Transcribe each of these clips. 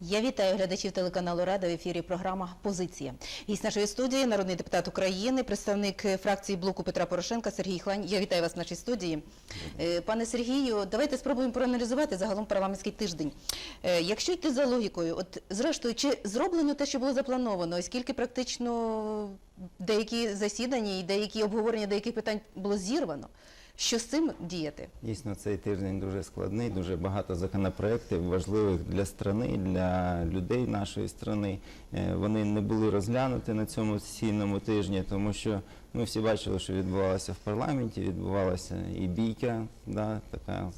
Я вітаю глядачів телеканалу Рада в ефірі. Програма Позиція. Гість нашої студії, народний депутат України, представник фракції блоку Петра Порошенка Сергій Хлань. Я вітаю вас в нашій студії. Е, Пане Сергію, давайте спробуємо проаналізувати загалом парламентський тиждень. Е, Якщо йти за логікою, от зрештою, чи зроблено те, що було заплановано, оскільки практично деякі засідання і деякі обговорення деяких питань було зірвано. Що з цим діяти? Дійсно, цей тиждень дуже складний, дуже багато законопроєктів важливих для страни, для людей нашої страни. Е, Вони не були розглянуті на цьому сесійному тижні, тому що ми всі бачили, що відбувалося в парламенті. Відбувалася і бійка, да, така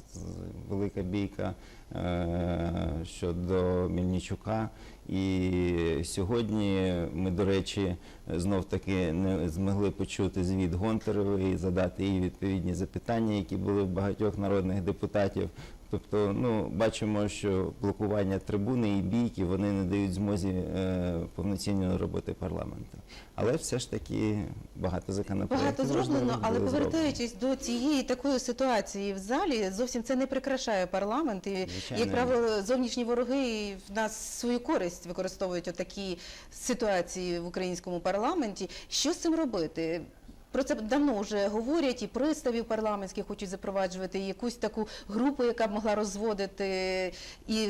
велика бійка е, щодо Мельничука. І сьогодні ми, до речі, знов таки не змогли почути звіт Гонтаревої, задати їй відповідні запитання, які були в багатьох народних депутатів. Тобто, ну бачимо, що блокування трибуни і бійки вони не дають змозі е, повноцінної роботи парламенту. Але все ж таки багато законопроєктів Багато зроблено, але повертаючись до цієї такої ситуації в залі, зовсім це не прикрашає парламент. І, Звичайно, як правило, зовнішні вороги в нас свою користь використовують отакі ситуації в українському парламенті. Що з цим робити? Про це давно вже говорять, і приставів парламентських хочуть запроваджувати, і якусь таку групу, яка б могла розводити і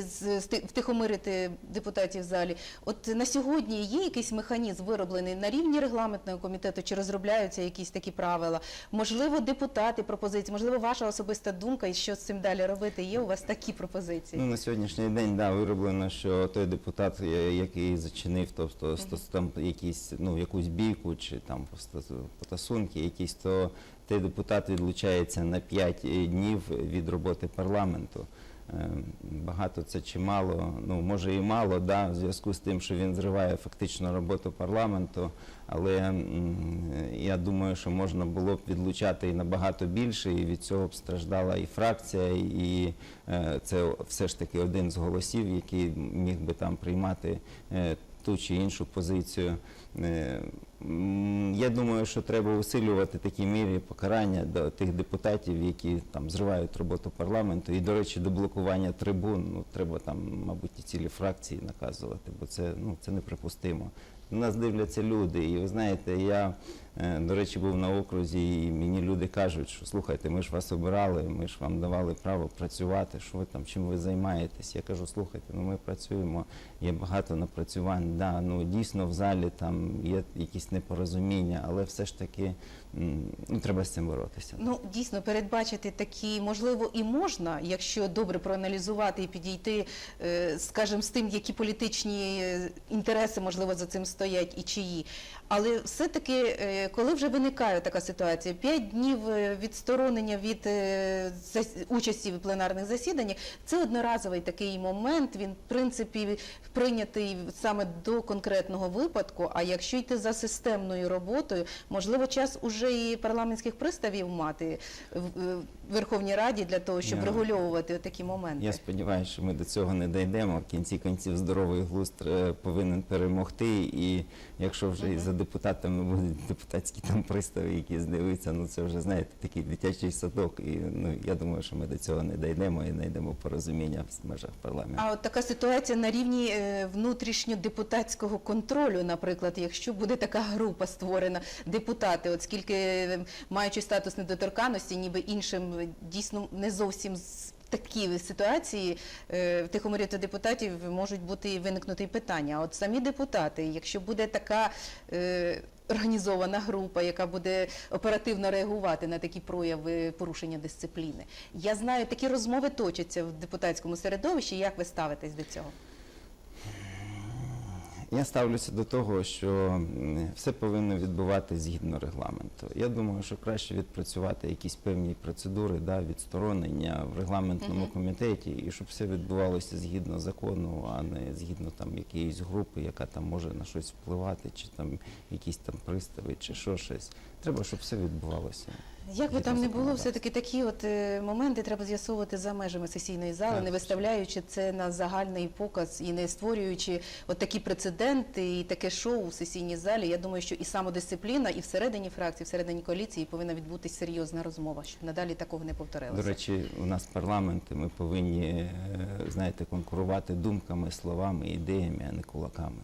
втихомирити депутатів в залі. От на сьогодні є якийсь механізм вироблений на рівні регламентного комітету, чи розробляються якісь такі правила? Можливо, депутати пропозиції, можливо, ваша особиста думка, і що з цим далі робити? Є у вас такі пропозиції? Ну, на сьогоднішній день да, вироблено, що той депутат, який зачинив, тобто там якісь, ну, якусь бійку чи там просто потасунки якісь, то той депутат відлучається на 5 днів від роботи парламенту. Е, Багато це чи мало, ну може і мало, да, в зв'язку з тим, що він зриває фактично роботу парламенту. Але я думаю, що можна було б відлучати і набагато більше, і від цього б страждала і фракція, і е, це все ж таки один з голосів, який міг би там приймати е, ту чи іншу позицію. Я думаю, що треба усилювати такі мірі покарання до тих депутатів, які там зривають роботу парламенту. І, до речі, до блокування трибун ну, треба там, мабуть, і цілі фракції наказувати, бо це, ну, це неприпустимо. На нас дивляться люди, і ви знаєте, я, е, до речі, був на окрузі, і мені люди кажуть, що слухайте, ми ж вас обирали, ми ж вам давали право працювати, що ви там, чим ви займаєтесь. Я кажу, слухайте, ну ми працюємо, є багато напрацювань. Да, ну дійсно в залі там є якісь непорозуміння, але все ж таки ну, треба з цим боротися. Ну дійсно передбачити такі можливо і можна, якщо добре проаналізувати і підійти, е, скажімо, з тим, які політичні е, інтереси можливо за цим стоять і чиї. Але все-таки, е, коли вже виникає така ситуація, п'ять днів е, відсторонення від е, участі в пленарних засіданнях, це одноразовий такий момент. Він в принципі прийнятий саме до конкретного випадку. А якщо йти за системною роботою, можливо, час уже і парламентських приставів мати в Верховній Раді для того, щоб Я- регульовувати такі моменти. Я сподіваюся, що ми до цього не дійдемо. В кінці кінців здоровий глузд повинен перемогти. І якщо вже і за депутатами будуть депутатські там пристави, які здивуються, ну це вже знаєте такий дитячий садок. І ну я думаю, що ми до цього не дійдемо і знайдемо порозуміння в межах парламенту. А от така ситуація на рівні е, внутрішньодепутатського контролю, наприклад, якщо буде така група створена, депутати, от скільки е, маючи статус недоторканності, ніби іншим е, дійсно не зовсім з такі ситуації в е, втихомирити депутатів можуть бути виникнути питання. От самі депутати, якщо буде така е, організована група, яка буде оперативно реагувати на такі прояви порушення дисципліни. Я знаю, такі розмови точаться в депутатському середовищі. Як ви ставитесь до цього? Я ставлюся до того, що все повинно відбуватися згідно регламенту. Я думаю, що краще відпрацювати якісь певні процедури да, відсторонення в регламентному комітеті, і щоб все відбувалося згідно закону, а не згідно там якоїсь групи, яка там може на щось впливати, чи там якісь там пристави, чи що щось. Треба, щоб все відбувалося. Як би там не було, все-таки такі от е, моменти треба з'ясовувати за межами сесійної зали, Так, не виставляючи це на загальний показ і не створюючи от такі прецеденти і таке шоу у сесійній залі. Я думаю, що і самодисципліна, і всередині фракції, всередині коаліції повинна відбутися серйозна розмова, щоб надалі такого не повторилося. До речі, у нас парламент, і ми повинні, е, знаєте, конкурувати думками, словами, ідеями, а не кулаками.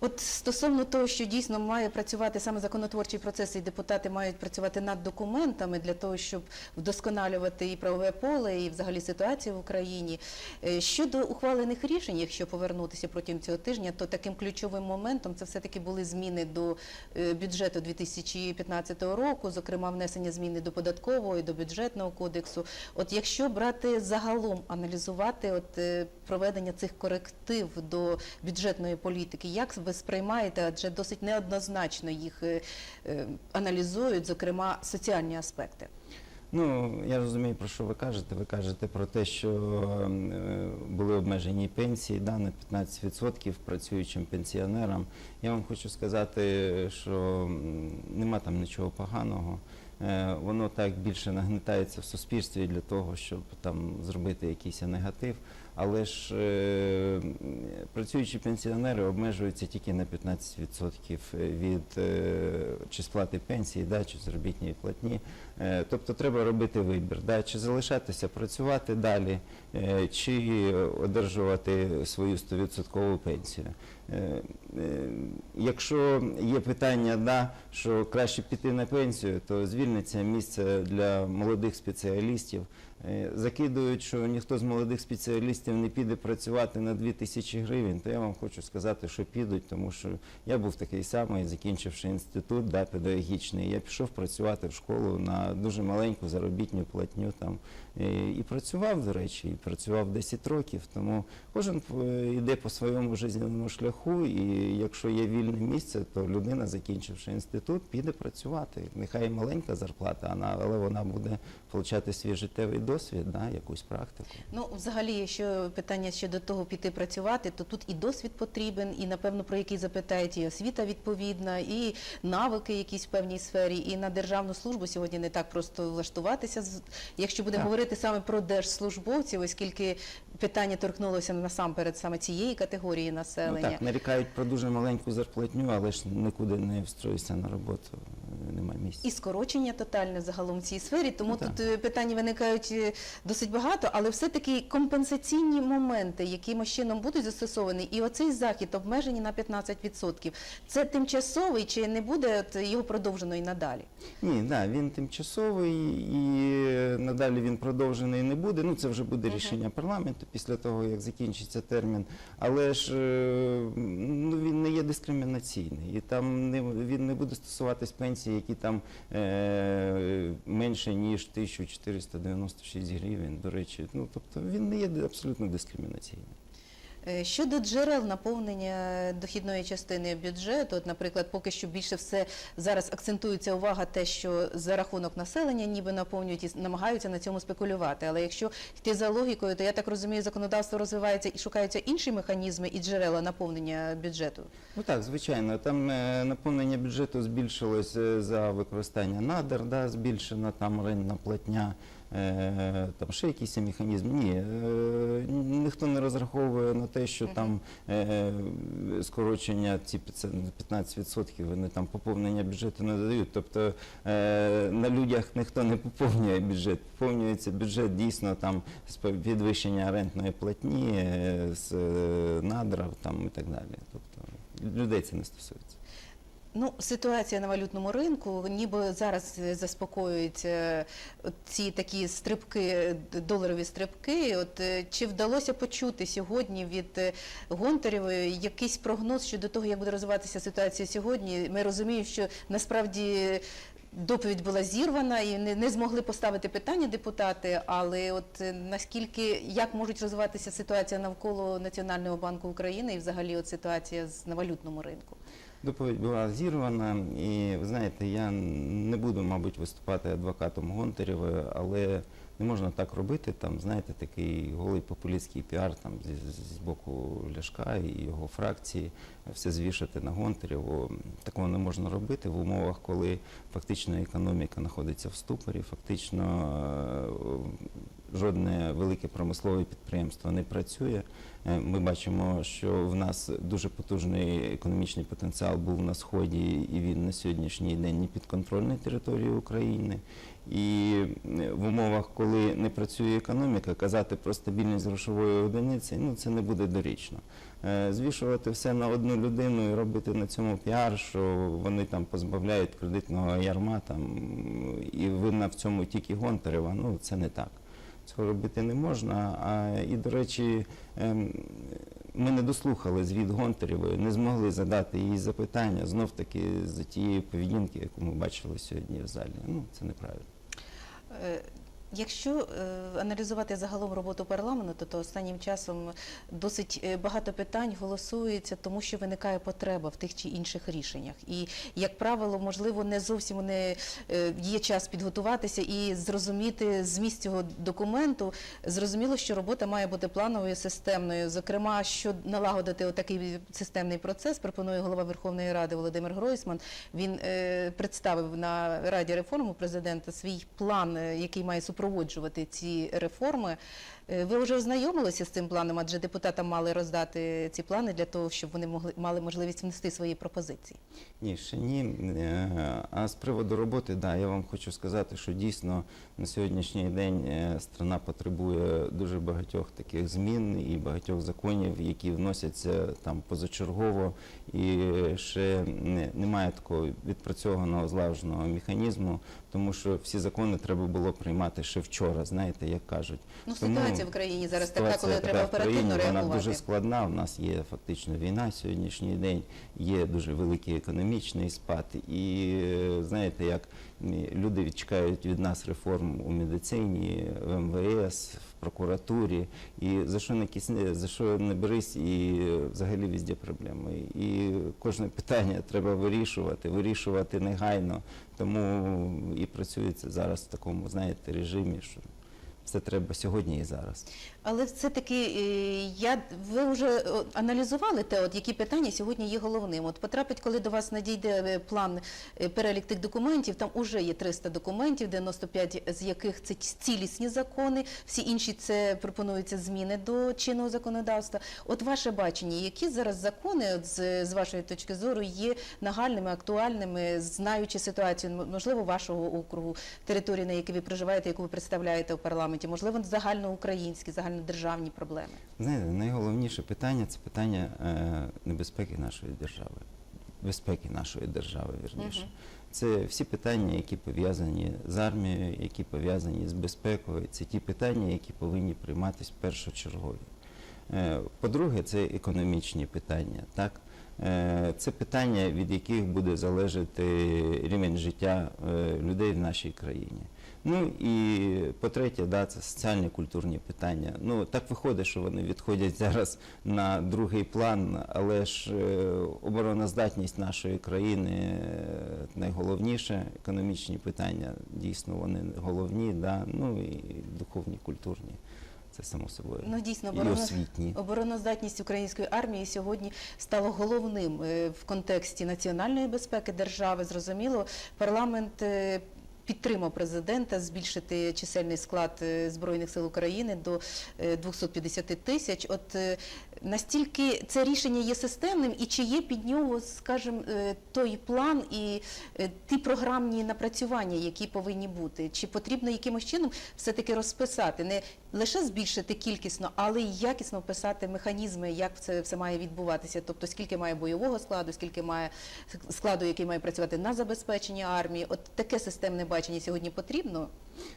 От стосовно того, що дійсно має працювати саме законотворчий процес, і депутати мають працювати над документами для того, щоб вдосконалювати і правове поле, і взагалі ситуацію в Україні. Е, Щодо ухвалених рішень, якщо повернутися протягом цього тижня, то таким ключовим моментом це все-таки були зміни до е, бюджету 2015 року, зокрема внесення зміни до податкового і до бюджетного кодексу. От якщо брати загалом аналізувати от е, проведення цих коректив до бюджетної політики, як ви сприймаєте, адже досить неоднозначно їх е, е, аналізують, зокрема соціальні аспекти. Ну, я розумію, про що ви кажете. Ви кажете про те, що е, були обмежені пенсії да, на 15% працюючим пенсіонерам. Я вам хочу сказати, що нема там нічого поганого. Воно так більше нагнетається в суспільстві для того, щоб там зробити якийсь негатив. Але ж е, працюючі пенсіонери обмежуються тільки на 15% від е, чи сплати пенсії, да, чи заробітної платні. Е, Тобто треба робити вибір, да, чи залишатися працювати далі, е, чи одержувати свою 100% пенсію. Е, е, Якщо є питання, да, що краще піти на пенсію, то звільниться місце для молодих спеціалістів. Е, Закидують, що ніхто з молодих спеціалістів не піде працювати на 2 тисячі гривень, то я вам хочу сказати, що підуть, тому що я був такий самий, закінчивши інститут да, педагогічний. Я пішов працювати в школу на дуже маленьку заробітну платню там е, і працював, до речі, і працював 10 років. Тому кожен йде по своєму жизненному шляху, і якщо є вільне місце, то людина, закінчивши інститут, піде працювати. Нехай маленька зарплата, але вона буде отримати свій життєвий досвід, да, якусь практику. Ну, взагалі, якщо питання щодо того піти працювати, то тут і досвід потрібен, і напевно про який запитають і освіта відповідна, і навики якісь в певній сфері, і на державну службу сьогодні не так просто влаштуватися. Якщо будемо Так. говорити саме про держслужбовців, оскільки питання торкнулося насамперед саме цієї категорії Ну, населення. так, нарікають про дуже маленьку зарплатню, але ж нікуди не встроїшся на роботу, немає місця. І скорочення тотальне загалом в цій сфері, тому Ну, тут е, питань виникають е, досить багато, але все-таки компенсаційні моменти, якимось чином будуть застосовані, і оцей захід обмежені на 15%. Це тимчасовий чи не буде от, його продовжено і надалі? Ні, да, він тимчасовий і е, надалі він продовжений не буде. Ну це вже буде рішення парламенту після того, як закінчиться термін. Але ж ну, він не є дискримінаційний. І там не, він не буде стосуватись пенсій, які там е, менше, ніж 1496 гривень. До речі, ну тобто він не є абсолютно дискримінаційним. Е, Щодо джерел наповнення дохідної частини бюджету, от, наприклад, поки що більше все зараз акцентується увага те, що за рахунок населення ніби наповнюють і намагаються на цьому спекулювати. Але якщо йти за логікою, то я так розумію, законодавство розвивається і шукаються інші механізми і джерела наповнення бюджету. Ну так, звичайно, там е, наповнення бюджету збільшилось е, за використання надр, да, збільшена там орендна платня, там ще якийсь є механізм. Ні, ніхто не розраховує на те, що там е, скорочення ці 15% вони там поповнення бюджету не додають. Тобто е, на людях ніхто не поповнює бюджет, поповнюється бюджет дійсно там з підвищення орендної платні, е, з е, надрав там і так далі. Тобто людей це не стосується. Ну, ситуація на валютному ринку, ніби зараз е, заспокоюються от ці такі стрибки, е, доларові стрибки. От е, чи вдалося почути сьогодні від е, Гонтарєвої якийсь прогноз щодо того, як буде розвиватися ситуація сьогодні? Ми розуміємо, що насправді. Доповідь була зірвана і не, не змогли поставити питання депутати. Але от е, наскільки як можуть розвиватися ситуація навколо Національного банку України і взагалі от ситуація з на валютному ринку? Доповідь була зірвана, і ви знаєте, я не буду, мабуть, виступати адвокатом Гонтарєвої, але Не можна так робити, там, знаєте, такий голий популістський піар там, з, з- боку Ляшка і його фракції, все звішати на Гонтарєву. Такого не можна робити в умовах, коли фактично економіка знаходиться в ступорі, фактично е, жодне велике промислове підприємство не працює. Е, Ми бачимо, що в нас дуже потужний економічний потенціал був на сході, і він на сьогоднішній день не підконтрольний території України. І е, в умовах, коли не працює економіка, казати про стабільність грошової одиниці, ну це не буде доречно. Е, Звішувати все на одну людину і робити на цьому піар, що вони там позбавляють кредитного ярма, там і винна в цьому тільки Гонтарева, ну це не так. Цього робити не можна. А, і, до речі, ем, ми не дослухали звіт Гонтарєвої, не змогли задати їй запитання знов таки за тієї поведінки, яку ми бачили сьогодні в залі. Ну, це неправильно. Якщо е, аналізувати загалом роботу парламенту, то останнім часом досить е, багато питань голосується, тому що виникає потреба в тих чи інших рішеннях. І, як правило, можливо, не зовсім не е, є час підготуватися і зрозуміти зміст цього документу. Зрозуміло, що робота має бути плановою, системною. Зокрема, що налагодити отакий системний процес, пропонує голова Верховної Ради Володимир Гройсман. Він представив на Раді реформ у президента свій план, який має супроводжувати ці реформи. Е, Ви вже ознайомилися з цим планом, адже депутатам мали роздати ці плани для того, щоб вони могли мали можливість внести свої пропозиції. Ні, ще ні. Е, А з приводу роботи, да, я вам хочу сказати, що дійсно на сьогоднішній день е, страна потребує дуже багатьох таких змін і багатьох законів, які вносяться там позачергово, і ще немає такого відпрацьованого злагодженого механізму, тому що всі закони треба було приймати ще вчора, знаєте, як кажуть. Ну, Тому ситуація в країні зараз така, коли треба в країні, оперативно Вона дуже складна. У нас є фактично війна сьогоднішній день, є дуже великий економічний спад. І е, знаєте, як люди чекають від нас реформ у медицині, в МВС, в прокуратурі. І за що не кисне, за що не берись, і е, взагалі везде проблеми. І кожне питання треба вирішувати, вирішувати негайно. Тому і працюється зараз в такому, знаєте, режимі, що все треба сьогодні і зараз. Але все-таки е, я ви вже аналізували те, от які питання сьогодні є головним. От потрапить, коли до вас надійде е, план е, перелік тих документів, там уже є 300 документів, 95 з яких це цілісні закони, всі інші це пропонуються зміни до чинного законодавства. От ваше бачення, які зараз закони, от з, з вашої точки зору, є нагальними, актуальними, знаючи ситуацію, можливо, вашого округу, території, на якій ви проживаєте, яку ви представляєте в парламенті, можливо, загальноукраїнські, загальнодержавні проблеми. Знаєте, найголовніше питання це питання е, небезпеки нашої держави, безпеки нашої держави, вірніше. Це всі питання, які пов'язані з армією, які пов'язані з безпекою. Це ті питання, які повинні прийматися першочергові. Е, По-друге, це економічні питання. Так? Е, Це питання, від яких буде залежати рівень життя людей в нашій країні. Ну і по-третє, да, це соціальні культурні питання. Ну так виходить, що вони відходять зараз на другий план, але ж е, обороноздатність нашої країни е, найголовніше. Економічні питання дійсно вони головні, да, ну і духовні, культурні. Це само собою. Ну дійсно освітні. обороноздатність української армії сьогодні стало головним е, в контексті національної безпеки держави. Зрозуміло, парламент. Е, Підтримав президента збільшити чисельний склад е, збройних сил України до е, 250 тисяч. От е, настільки це рішення є системним, і чи є під нього, скажімо, е, той план і е, ті програмні напрацювання, які повинні бути? Чи потрібно якимось чином все-таки розписати, не лише збільшити кількісно, але й якісно вписати механізми, як це все має відбуватися? Тобто скільки має бойового складу, скільки має складу, який має працювати на забезпечення армії? От таке системне бачення сьогодні потрібно.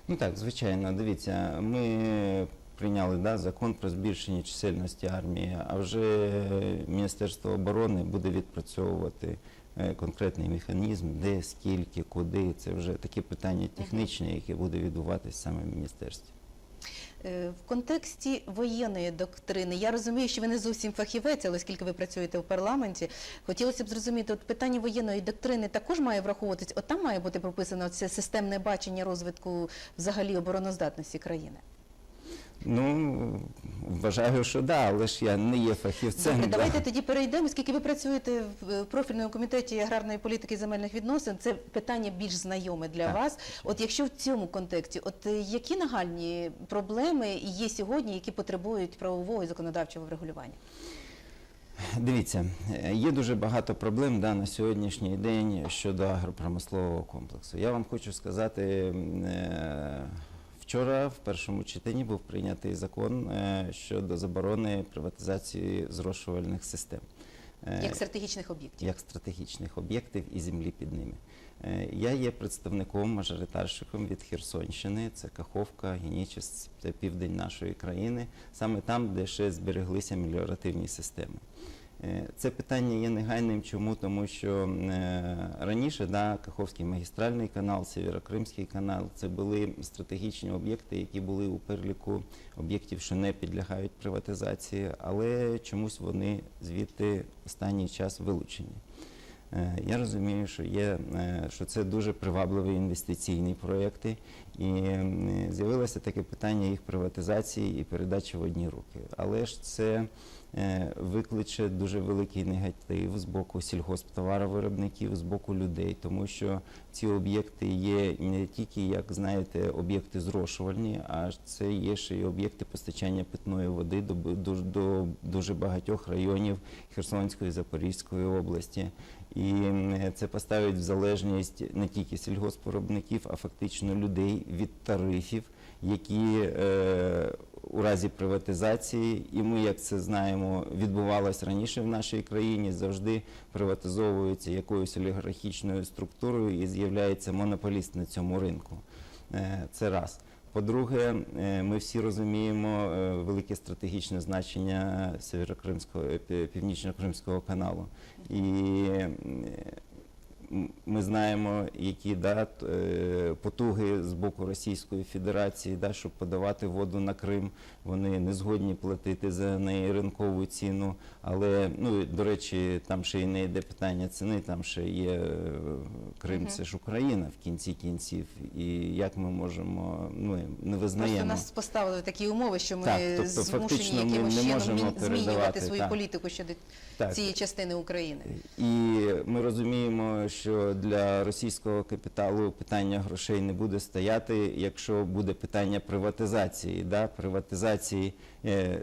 Ну так, звичайно, дивіться, ми прийняли да, закон про збільшення чисельності армії, а вже Міністерство оборони буде відпрацьовувати е, конкретний механізм, де, скільки, куди. Це вже такі питання технічні, які буде відбуватися саме в міністерстві. Е, В контексті воєнної доктрини я розумію, що ви не зовсім фахівець, але оскільки ви працюєте в парламенті, хотілося б зрозуміти, от питання воєнної доктрини також має враховуватись. От там має бути прописано це системне бачення розвитку взагалі обороноздатності країни. Ну, вважаю, що да, але ж я не є фахівцем. Добре, давайте тоді перейдемо, оскільки ви працюєте в профільному комітеті аграрної політики і земельних відносин. Це питання більш знайоме для Так, вас. От якщо в цьому контексті, от е, які нагальні проблеми є сьогодні, які потребують правового і законодавчого врегулювання? Дивіться, є дуже багато проблем да, на сьогоднішній день щодо агропромислового комплексу. Я вам хочу сказати, е, вчора в першому читанні був прийнятий закон е, щодо заборони приватизації зрошувальних систем. Е, Як стратегічних об'єктів? як стратегічних об'єктів і землі під ними. Е, Я є представником, мажоритарщиком від Херсонщини, це Каховка, Генічес, це південь нашої країни, саме там, де ще збереглися меліоративні системи. Е, Це питання є негайним. Чому? Тому що е, раніше да, Каховський магістральний канал, Сєвєрокримський канал це були стратегічні об'єкти, які були у переліку об'єктів, що не підлягають приватизації, але чомусь вони звідти останній час вилучені. Е, Я розумію, що є е, що це дуже привабливі інвестиційні проекти, і з'явилося таке питання їх приватизації і передачі в одні руки. Але ж це е, викличе дуже великий негатив з боку сільгосптоваровиробників, з боку людей, тому що ці об'єкти є не тільки, як знаєте, об'єкти зрошувальні, а це є ще й об'єкти постачання питної води до, до, до дуже багатьох районів Херсонської, Запорізької області. І це поставить в залежність не тільки сільгоспвиробників, а фактично людей від тарифів, які е, у разі приватизації, і ми, як це знаємо, відбувалось раніше в нашій країні, завжди приватизовуються якоюсь олігархічною структурою і з'являється монополіст на цьому ринку. Е, Це раз. По-друге, е, ми всі розуміємо е, велике стратегічне значення Сєвєрокримського е, пі- північно-кримського каналу. І ми знаємо, які да, потуги з боку Російської Федерації, да, щоб подавати воду на Крим. Вони не згодні платити за неї ринкову ціну. Але ну до речі, там ще й не йде питання ціни, там ще є е, Крим, це ж Україна в кінці кінців. І як ми можемо, ну не Просто визнаємо. нас поставили в такі умови, що ми Так, тобто змушені ми якимось не чином змінювати передавати, свою так. політику щодо Так. цієї частини України. І ми розуміємо, що для російського капіталу питання грошей не буде стояти, якщо буде питання приватизації, да, приватизації е,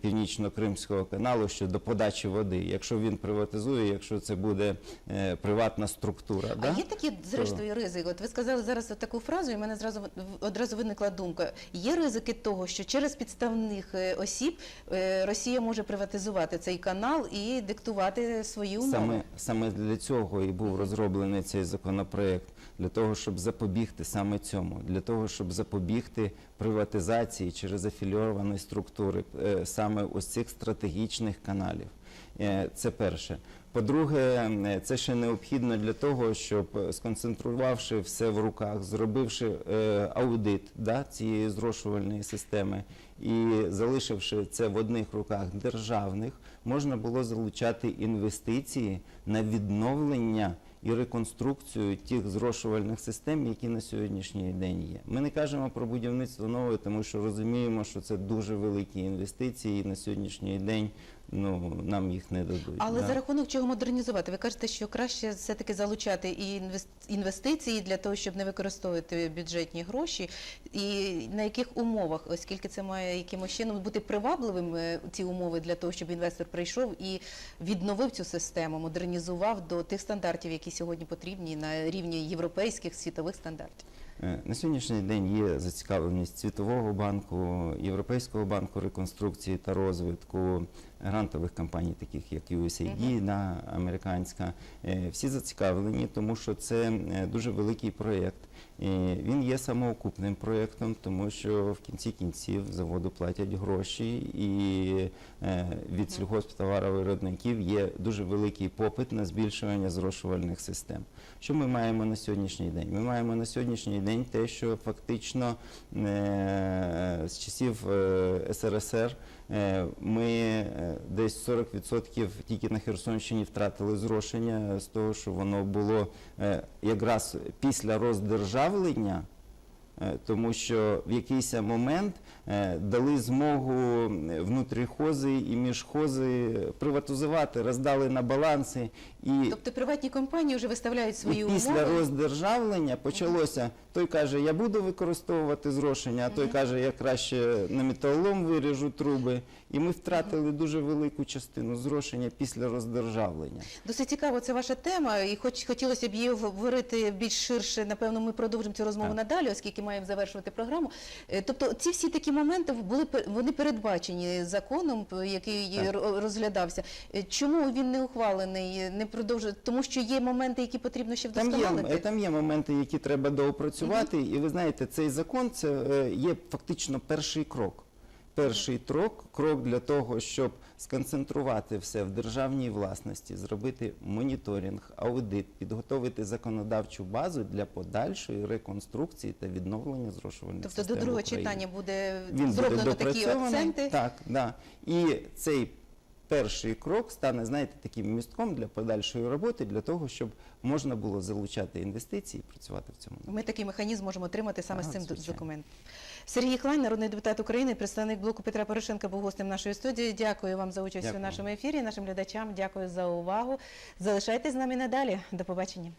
північно-кримського каналу щодо подачі води. Якщо він приватизує, якщо це буде е, приватна структура, да? Є такі зрештою ризики? От ви сказали зараз таку фразу, і в мене зразу одразу виникла думка. Є ризики того, що через підставних е, осіб е, Росія може приватизувати цей канал і диктувати свої умови. Саме, саме для цього і був розроблений цей законопроект, для того, щоб запобігти саме цьому, для того, щоб запобігти приватизації через афілійовані структури е, саме ось цих стратегічних каналів. Е, Це перше. По-друге, е, це ще необхідно для того, щоб сконцентрувавши все в руках, зробивши аудит да, цієї зрошувальної системи і залишивши це в одних руках державних, можна було залучати інвестиції на відновлення і реконструкцію тих зрошувальних систем, які на сьогоднішній день є. Ми не кажемо про будівництво нової, тому що розуміємо, що це дуже великі інвестиції, і на сьогоднішній день ну, нам їх не дадуть. Але да. за рахунок чого модернізувати? Ви кажете, що краще все-таки залучати і інвес- інвестиції для того, щоб не використовувати бюджетні гроші, і на яких умовах, оскільки це має якимось чином бути привабливим е, ці умови для того, щоб інвестор прийшов і відновив цю систему, модернізував до тих стандартів, які сьогодні потрібні на рівні європейських світових стандартів. Е, На сьогоднішній день є зацікавленість Світового банку, Європейського банку реконструкції та розвитку, грантових компаній, таких як USAID, да, американська. Е, Всі зацікавлені, тому що це е, дуже великий проєкт. Він є самоокупним проєктом, тому що в кінці кінців заводу платять гроші, і від сільгосптоваровиробників є дуже великий попит на збільшування зрошувальних систем. Що ми маємо на сьогоднішній день? Ми маємо на сьогоднішній день те, що фактично е, з часів е, СРСР е, ми десь 40% тільки на Херсонщині втратили зрошення з того, що воно було якраз після роздержавлення. Е, Тому що в якийсь момент е, дали змогу внутріхози і міжхози приватизувати, роздали на баланси. І Тобто приватні компанії вже виставляють свої і умови. після роздержавлення почалося. Той каже, я буду використовувати зрошення, а той каже, я краще на металолом виріжу труби. І ми втратили дуже велику частину зрошення після роздержавлення. Досить цікаво, це ваша тема, і хоч хотілося б її говорити більш ширше. Напевно, ми продовжимо цю розмову Так. надалі, оскільки маємо завершувати програму. Е, Тобто, ці всі такі моменти були вони передбачені законом, який Так. ро- розглядався. Е, Чому він не ухвалений, не продовжує? Тому що є моменти, які потрібно ще Там є, там є моменти, які треба доопрацювати, і ви знаєте, цей закон це е, є фактично перший крок. Перший крок, крок для того, щоб сконцентрувати все в державній власності, зробити моніторинг, аудит, підготовити законодавчу базу для подальшої реконструкції та відновлення зрошувальних Тобто систем до другого в Україні. читання буде Він буде такі акценти. Так, да. І цей перший крок стане, знаєте, таким містком для подальшої роботи, для того, щоб можна було залучати інвестиції і працювати в цьому. Ми такий механізм можемо отримати саме з цим звичайно. документом. Сергій Клайн, народний депутат України, представник блоку Петра Порошенка, був гостем нашої студії. Дякую вам за участь Дякую. у нашому ефірі. Нашим глядачам дякую за увагу. Залишайтесь з нами надалі. До побачення.